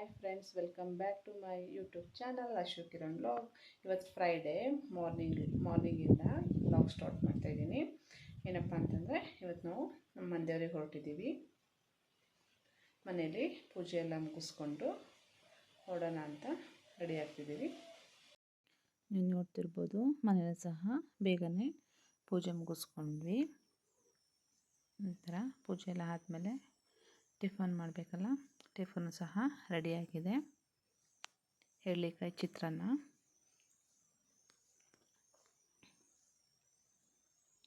Hi friends welcome back to my YouTube channel Ashok Kiran vlog ಇವತ್ತು Friday morning ಮಾರ್ನಿಂಗಿಂದ blog start ಮಾಡ್ತಾಯಿದ್ದೀನಿ ಏನಪ್ಪ ಅಂತಂದರೆ, ಇವತ್ತು ನಾವು ನಮ್ಮ ಮಂದೇವ್ರಿಗೆ ಹೊರಟಿದ್ದೀವಿ. ಮನೆಯಲ್ಲಿ ಪೂಜೆ ಎಲ್ಲ ಮುಗಿಸ್ಕೊಂಡು ಹೊರಡೋಣ ಅಂತ ರೆಡಿ ಆಗ್ತಿದ್ದೀವಿ. ನೀವು ನೋಡ್ತಿರ್ಬೋದು ಮನೇಲಿ ಸಹ ಬೇಗನೆ ಪೂಜೆ ಮುಗಿಸ್ಕೊಂಡ್ವಿ. ನಂತರ ಪೂಜೆ ಎಲ್ಲ ಆದಮೇಲೆ ಟಿಫನ್ ಮಾಡಬೇಕಲ್ಲ? ಟಿಫನ್ ಸಹ ರೆಡಿಯಾಗಿದೆ ಎಳ್ಳಿಕಾಯಿ ಚಿತ್ರಾನ್ನ.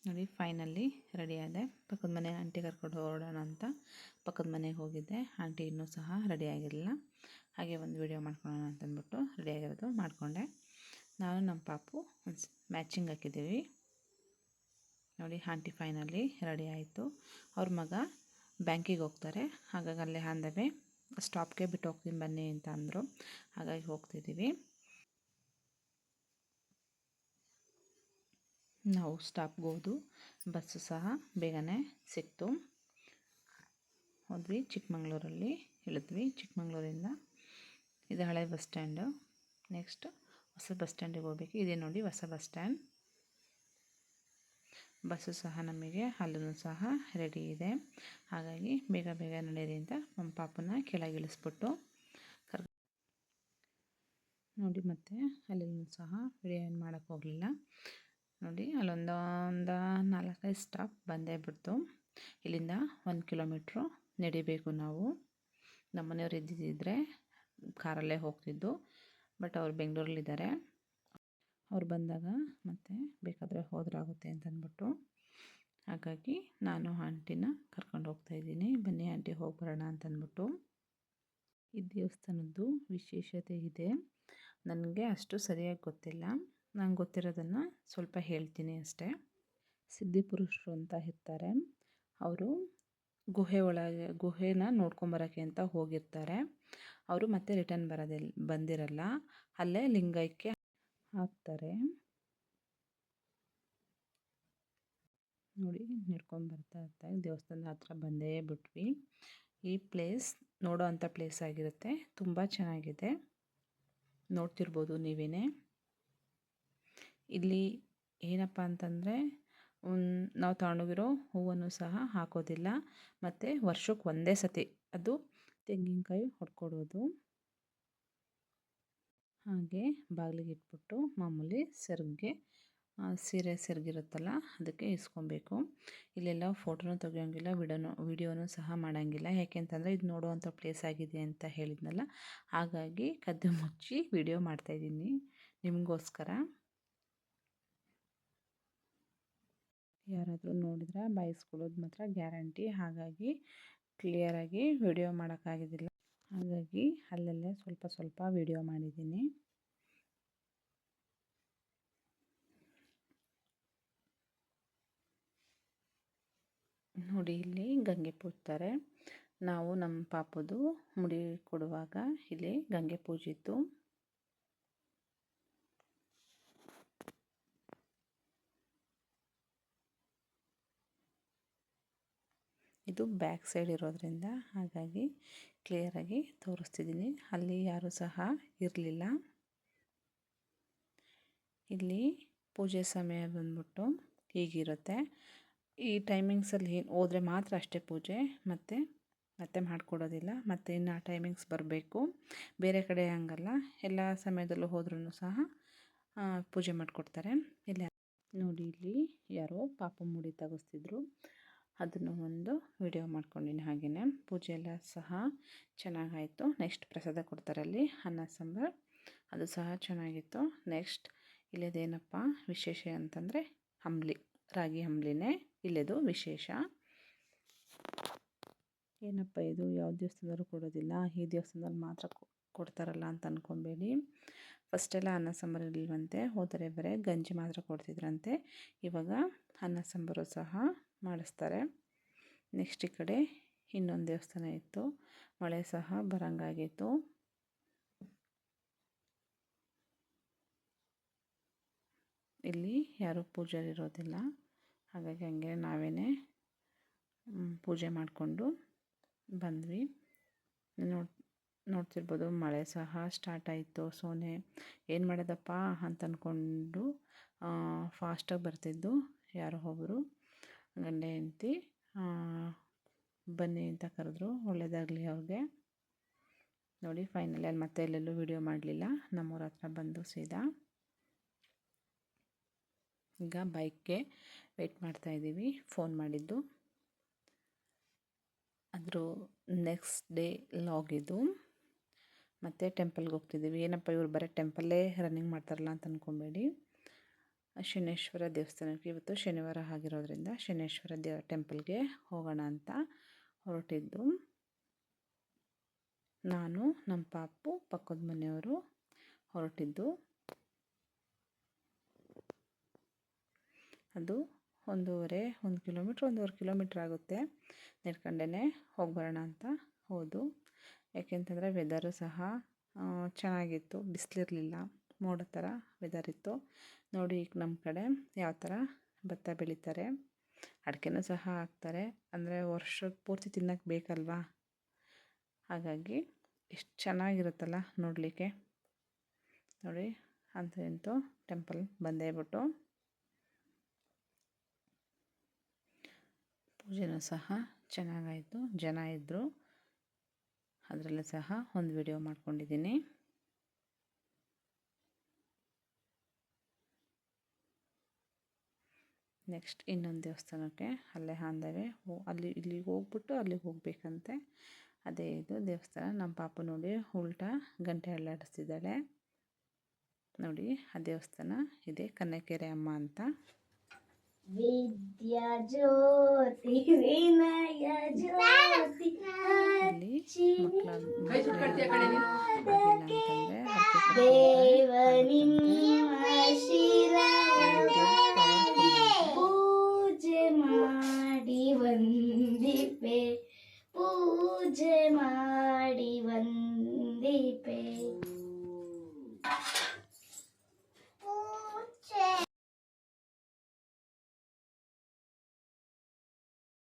ನೋಡಿ ಫೈನಲ್ಲಿ ರೆಡಿ ಪಕ್ಕದ ಮನೆ ಆಂಟಿ ಕರ್ಕೊಂಡು ಹೊರಡೋಣ ಅಂತ ಪಕ್ಕದ ಮನೆಗೆ ಹೋಗಿದ್ದೆ. ಆಂಟಿ ಇನ್ನೂ ಸಹ ರೆಡಿ ಆಗಿರಲಿಲ್ಲ. ಹಾಗೆ ಒಂದು ವಿಡಿಯೋ ಮಾಡ್ಕೊಳ್ಳೋಣ ಅಂತಂದ್ಬಿಟ್ಟು ರೆಡಿ ಆಗಿರೋದು ಮಾಡಿಕೊಂಡೆ. ನಾನು, ನಮ್ಮ ಪಾಪು ಮ್ಯಾಚಿಂಗ್ ಹಾಕಿದ್ದೀವಿ. ನೋಡಿ ಆಂಟಿ ಫೈನಲ್ಲಿ ರೆಡಿ ಆಯಿತು. ಅವ್ರ ಮಗ ಬ್ಯಾಂಕಿಗೆ ಹೋಗ್ತಾರೆ. ಹಾಗಾಗಿ ಅಲ್ಲೇ ಆನ್ ಸ್ಟಾಪ್ಗೆ ಬಿಟ್ಟು ಹೋಗ್ತೀನಿ ಬನ್ನಿ ಅಂತ ಅಂದರು. ಹಾಗಾಗಿ ಹೋಗ್ತಿದ್ದೀವಿ ನಾವು ಸ್ಟಾಪ್ಗೆ ಹೋದು ಬಸ್ಸು ಸಹ ಬೇಗನೆ ಸಿಕ್ತು. ಹೋದ್ವಿ ಚಿಕ್ಕಮಂಗ್ಳೂರಲ್ಲಿ, ಇಳಿದ್ವಿ. ಚಿಕ್ಕಮಂಗ್ಳೂರಿಂದ ಇದು ಹಳೆ ಬಸ್ ಸ್ಟ್ಯಾಂಡು. ನೆಕ್ಸ್ಟ್ ಹೊಸ ಬಸ್ ಸ್ಟ್ಯಾಂಡಿಗೆ ಹೋಗ್ಬೇಕು. ಇದೇ ನೋಡಿ ಹೊಸ ಬಸ್ ಸ್ಟ್ಯಾಂಡ್. ಬಸ್ಸು ಸಹ ನಮಗೆ ಅಲ್ಲೂ ಸಹ ರೆಡಿ ಇದೆ. ಹಾಗಾಗಿ ಬೇಗ ಬೇಗ ನಡೀರಿ ಅಂತ ನಮ್ಮ ಪಾಪನ ಕೆಳಗಿಳಿಸ್ಬಿಟ್ಟು ಕರ್ ನೋಡಿ ಮತ್ತೆ ಅಲ್ಲೂ ಸಹ ವಿಡಿಯೋ ಏನು ಮಾಡೋಕ್ಕೆ ಹೋಗಲಿಲ್ಲ. ನೋಡಿ ಅಲ್ಲೊಂದು ಒಂದು ನಾಲ್ಕೈದು ಸ್ಟಾಪ್ ಬಂದೇ ಬಿಡ್ತು. ಇಲ್ಲಿಂದ ಒಂದು ಕಿಲೋಮೀಟ್ರು ನಡಿಬೇಕು ನಾವು. ನಮ್ಮ ಮನೆಯವ್ರು ಇದ್ದಿದ್ದರೆ ಕಾರಲ್ಲೇ ಹೋಗ್ತಿದ್ದು. ಬಟ್ ಅವ್ರು ಬೆಂಗಳೂರಲ್ಲಿದ್ದಾರೆ. ಅವ್ರು ಬಂದಾಗ ಮತ್ತೆ ಬೇಕಾದರೆ ಹೋದ್ರಾಗುತ್ತೆ ಅಂತಂದ್ಬಿಟ್ಟು. ಹಾಗಾಗಿ ನಾನು ಆಂಟಿನ ಕರ್ಕೊಂಡು ಹೋಗ್ತಾ ಇದ್ದೀನಿ. ಬನ್ನಿ ಆಂಟಿ ಹೋಗಿ ಬರೋಣ ಅಂತಂದ್ಬಿಟ್ಟು. ಈ ದೇವಸ್ಥಾನದ್ದು ವಿಶೇಷತೆ ಇದೆ. ನನಗೆ ಅಷ್ಟು ಸರಿಯಾಗಿ ಗೊತ್ತಿಲ್ಲ. ನಂಗೆ ಗೊತ್ತಿರೋದನ್ನು ಸ್ವಲ್ಪ ಹೇಳ್ತೀನಿ ಅಷ್ಟೇ. ಸಿದ್ಧಿಪುರುಷರು ಅಂತ ಇರ್ತಾರೆ. ಅವರು ಗುಹೆ ಒಳಗೆ, ಗುಹೆನ ನೋಡ್ಕೊಂಬರೋಕ್ಕೆ ಅಂತ ಹೋಗಿರ್ತಾರೆ. ಅವರು ಮತ್ತೆ ರಿಟರ್ನ್ ಬರೋದಿಲ್ಲ ಬಂದಿರಲ್ಲ. ಅಲ್ಲೇ ಲಿಂಗೈಕ್ಯ ಹಾಕ್ತಾರೆ. ನೋಡಿ ನಡ್ಕೊಂಡು ಬರ್ತಾ ಇರ್ತಾ ದೇವಸ್ಥಾನದ ಹತ್ರ ಬಂದೇ ಬಿಟ್ವಿ. ಈ ಪ್ಲೇಸ್ ನೋಡೋ ಅಂಥ ಪ್ಲೇಸ್ ಆಗಿರುತ್ತೆ. ತುಂಬ ಚೆನ್ನಾಗಿದೆ. ನೋಡ್ತಿರ್ಬೋದು ನೀವೇ ಇಲ್ಲಿ ಏನಪ್ಪ ಅಂತಂದರೆ ನಾವು ತಗೊಂಡೋಗಿರೋ ಹೂವನ್ನು ಸಹ ಹಾಕೋದಿಲ್ಲ. ಮತ್ತು ವರ್ಷಕ್ಕೆ ಒಂದೇ ಸತಿ ಅದು ತೆಂಗಿನಕಾಯಿ ಹೊಡ್ಕೊಡೋದು. ಹಾಗೆ ಬಾಗಿಲಿಗೆ ಇಟ್ಬಿಟ್ಟು ಮಾಮೂಲಿ ಸೆರ್ಗೆ ಸೀರೆ ಸೆರ್ಗಿರುತ್ತಲ್ಲ ಅದಕ್ಕೆ ಇಸ್ಕೊಬೇಕು. ಇಲ್ಲೆಲ್ಲ ಫೋಟೋನೂ ತೆಗಿಯೋಂಗಿಲ್ಲ, ವಿಡೋನು, ವಿಡಿಯೋನೂ ಸಹ ಮಾಡೋಂಗಿಲ್ಲ. ಯಾಕೆಂತಂದರೆ ಇದು ನೋಡುವಂಥ ಪ್ಲೇಸ್ ಆಗಿದೆ ಅಂತ ಹೇಳಿದ್ನಲ್ಲ. ಹಾಗಾಗಿ ಕದ್ದು ಮುಚ್ಚಿ ವಿಡಿಯೋ ಮಾಡ್ತಾಯಿದ್ದೀನಿ ನಿಮಗೋಸ್ಕರ. ಯಾರಾದರೂ ನೋಡಿದ್ರೆ ಬಾಯಿಸ್ಕೊಳ್ಳೋದು ಮಾತ್ರ ಗ್ಯಾರಂಟಿ. ಹಾಗಾಗಿ ಕ್ಲಿಯರಾಗಿ ವಿಡಿಯೋ ಮಾಡೋಕ್ಕಾಗಿದ್ದಿಲ್ಲ. ಹಾಗಾಗಿ ಅಲ್ಲಲ್ಲೇ ಸ್ವಲ್ಪ ಸ್ವಲ್ಪ ವಿಡಿಯೋ ಮಾಡಿದ್ದೀನಿ. ನೋಡಿ ಇಲ್ಲಿ ಗಂಗೆ ಪೂಜ್ತಾರೆ. ನಾವು ನಮ್ಮ ಪಾಪದು ಮುಡಿ ಕೊಡುವಾಗ ಇಲ್ಲಿ ಗಂಗೆ ಪೂಜಿತ್ತು ಇದು ಬ್ಯಾಕ್ ಸೈಡ್ ಇರೋದ್ರಿಂದ ಹಾಗಾಗಿ ಕ್ಲಿಯರಾಗಿ ತೋರಿಸ್ತಿದ್ದೀನಿ. ಅಲ್ಲಿ ಯಾರೂ ಸಹ ಇರಲಿಲ್ಲ. ಇಲ್ಲಿ ಪೂಜೆ ಸಮಯ ಬಂದ್ಬಿಟ್ಟು ಹೀಗಿರುತ್ತೆ. ಈ ಟೈಮಿಂಗ್ಸಲ್ಲಿ ಹೋದರೆ ಮಾತ್ರ ಅಷ್ಟೇ ಪೂಜೆ, ಮತ್ತು, ಮತ್ತೆ ಮಾಡಿಕೊಡೋದಿಲ್ಲ. ಮತ್ತು ಇನ್ನು ಆ ಟೈಮಿಂಗ್ಸ್ ಬರಬೇಕು. ಬೇರೆ ಕಡೆ ಹಂಗಲ್ಲ. ಎಲ್ಲ ಸಮಯದಲ್ಲೂ ಹೋದ್ರೂ ಸಹ ಪೂಜೆ ಮಾಡಿಕೊಡ್ತಾರೆ. ಇಲ್ಲಿ ನೋಡಿ, ಇಲ್ಲಿ ಯಾರೋ ಪಾಪ ಮುಡಿ ತೆಗೆಸ್ತಿದ್ರು. ಅದನ್ನು ಒಂದು ವಿಡಿಯೋ ಮಾಡ್ಕೊಂಡಿನಿ ಹಾಗೆಯೇ ಪೂಜೆ ಎಲ್ಲ ಸಹ ಚೆನ್ನಾಗಾಯಿತು. ನೆಕ್ಸ್ಟ್ ಪ್ರಸಾದ ಕೊಡ್ತಾರಲ್ಲಿ ಅನ್ನ, ಸಾಂಬಾರು. ಅದು ಸಹ ಚೆನ್ನಾಗಿತ್ತು. ನೆಕ್ಸ್ಟ್ ಇಲ್ಲದೇನಪ್ಪ ವಿಶೇಷ ಅಂತಂದರೆ ಅಂಬ್ಲಿ, ರಾಗಿ ಅಂಬ್ಲಿನೇ. ಇಲ್ಲದು ವಿಶೇಷ. ಏನಪ್ಪ ಇದು? ಯಾವ ದೇವಸ್ಥಾನದಲ್ಲೂ ಕೊಡೋದಿಲ್ಲ. ಈ ದೇವಸ್ಥಾನದಲ್ಲಿ ಮಾತ್ರ ಕೊಡ್ತಾರಲ್ಲ ಅಂತ ಅಂದ್ಕೊಬೇಡಿ ಫಸ್ಟೆಲ್ಲ ಅನ್ನ, ಸಾಂಬಾರು ಇಲ್ವಂತೆ ಹೋದರೆ ಬರೀ ಗಂಜಿ ಮಾತ್ರ ಕೊಡ್ತಿದ್ರಂತೆ. ಇವಾಗ ಅನ್ನ, ಸಾಂಬಾರು ಸಹ ಮಾಡಿಸ್ತಾರೆ. ನೆಕ್ಸ್ಟ್ ಈ ಕಡೆ ಇನ್ನೊಂದು ದೇವಸ್ಥಾನ ಇತ್ತು. ಮಳೆ ಸಹ ಬರಂಗಾಗಿತ್ತು. ಇಲ್ಲಿ ಯಾರೂ ಪೂಜಾರಿ ಇರೋದಿಲ್ಲ ಹಾಗಾಗಿ ಹಂಗೆ ನಾವೇ ಪೂಜೆ ಮಾಡಿಕೊಂಡು ಬಂದ್ವಿ. ನೋಡಿ, ನೋಡ್ತಿರ್ಬೋದು ಮಳೆ ಸಹ ಸ್ಟಾರ್ಟ್ ಆಯಿತು. ಸೋನೆ ಏನು ಮಾಡೋದಪ್ಪ ಅಂತ ಅಂದ್ಕೊಂಡು ಫಾಸ್ಟಾಗಿ ಬರ್ತಿದ್ದು ಯಾರೋ ಒಬ್ಬರು ಗಂಡ, ಹೆಂಡ್ತಿ ಬನ್ನಿ ಅಂತ ಕರೆದ್ರು. ಒಳ್ಳೇದಾಗಲಿ ಅವ್ರಿಗೆ. ನೋಡಿ ಫೈನಲಿ ಅಲ್ಲಿ ಮತ್ತೆ ಎಲ್ಲೆಲ್ಲೂ ವಿಡಿಯೋ ಮಾಡಲಿಲ್ಲ. ನಮ್ಮೂರ ಹತ್ರ ಬಂದು ಸೀದಾ. ಈಗ ಬೈಕ್ಗೆ ವೆಯ್ಟ್ ಮಾಡ್ತಾಯಿದ್ದೀವಿ ಫೋನ್ ಮಾಡಿದ್ದು. ಅದ್ರ ನೆಕ್ಸ್ಟ್ ಡೇ ಲಾಗ್ ಇದು. ಮತ್ತು ಟೆಂಪಲ್ಗೆ ಹೋಗ್ತಿದ್ದೀವಿ. ಏನಪ್ಪ, ಇವ್ರು ಬರೀ ಟೆಂಪಲ್ಲೇ ರನ್ನಿಂಗ್ ಮಾಡ್ತಾರಲ್ಲ ಅಂತ ಅಂದ್ಕೊಬೇಡಿ ಶನೇಶ್ವರ ದೇವಸ್ಥಾನಕ್ಕೆ ಇವತ್ತು ಶನಿವಾರ ಆಗಿರೋದ್ರಿಂದ ಶನೇಶ್ವರ ದೇವ ಟೆಂಪಲ್ಗೆ ಹೋಗೋಣ ಅಂತ ಹೊರಟಿದ್ದು. ನಾನು ನಮ್ಮ ಪಾಪು, ಪಕ್ಕದ ಮನೆಯವರು ಹೊರಟಿದ್ದು. ಅದು ಒಂದೂವರೆ, ಒಂದು ಕಿಲೋಮೀಟ್ರ್, ಒಂದೂವರೆ ಕಿಲೋಮೀಟ್ರ್ ಆಗುತ್ತೆ. ನಡ್ಕೊಂಡೇ ಹೋಗಿ ಬರೋಣ ಅಂತ ಹೋದು. ಯಾಕೆಂತಂದರೆ ವೆದರು ಸಹ ಚೆನ್ನಾಗಿತ್ತು, ಬಿಸಿಲಿರಲಿಲ್ಲ. ಮೋಡ ಥರ ವೆದರ್ ಇತ್ತು. ನೋಡಿ ಈಗ ನಮ್ಮ ಕಡೆ ಯಾವ ಥರ ಭತ್ತ ಬೆಳೀತಾರೆ. ಅಡಿಕೆನೂ ಸಹ ಹಾಕ್ತಾರೆ. ಅಂದರೆ ವರ್ಷ ಪೂರ್ತಿ ತಿನ್ನೋಕ್ಕೆ ಬೇಕಲ್ವಾ? ಹಾಗಾಗಿ ಎಷ್ಟು ಚೆನ್ನಾಗಿರುತ್ತಲ್ಲ ನೋಡಲಿಕ್ಕೆ. ನೋಡಿ ಅಂತ ಇಂತೂ ಟೆಂಪಲ್ ಬಂದೇ ಬಿಟ್ಟು. ಪೂಜೆನೂ ಸಹ ಚೆನ್ನಾಗಾಯಿತು. ಜನ ಇದ್ದರು ಅದರಲ್ಲೂ ಸಹ ಒಂದು ವಿಡಿಯೋ ಮಾಡ್ಕೊಂಡಿದ್ದೀನಿ. ನೆಕ್ಸ್ಟ್ ಇನ್ನೊಂದು ದೇವಸ್ಥಾನಕ್ಕೆ ಅಲ್ಲೇ ಹಾಂದವೆ ಅಲ್ಲಿ ಇಲ್ಲಿಗೆ ಹೋಗ್ಬಿಟ್ಟು ಅಲ್ಲಿಗೆ ಹೋಗಬೇಕಂತೆ. ಅದೇ ಇದು ದೇವಸ್ಥಾನ. ನಮ್ಮ ಪಾಪ ನೋಡಿ ಉಲ್ಟಾ ಗಂಟೆ ಅಲ್ಲಾಡಿಸ್ತಿದ್ದಾಳೆ. ನೋಡಿ ಆ ದೇವಸ್ಥಾನ ಇದೆ ಕನ್ನಕೆರೆ ಅಮ್ಮ ಅಂತ. ಇಲ್ಲಿ ಮಕ್ಕಳ ಅಂತಂದರೆ ಪೂಜೆ ಮಾಡಿ ವಂದಿಪೆ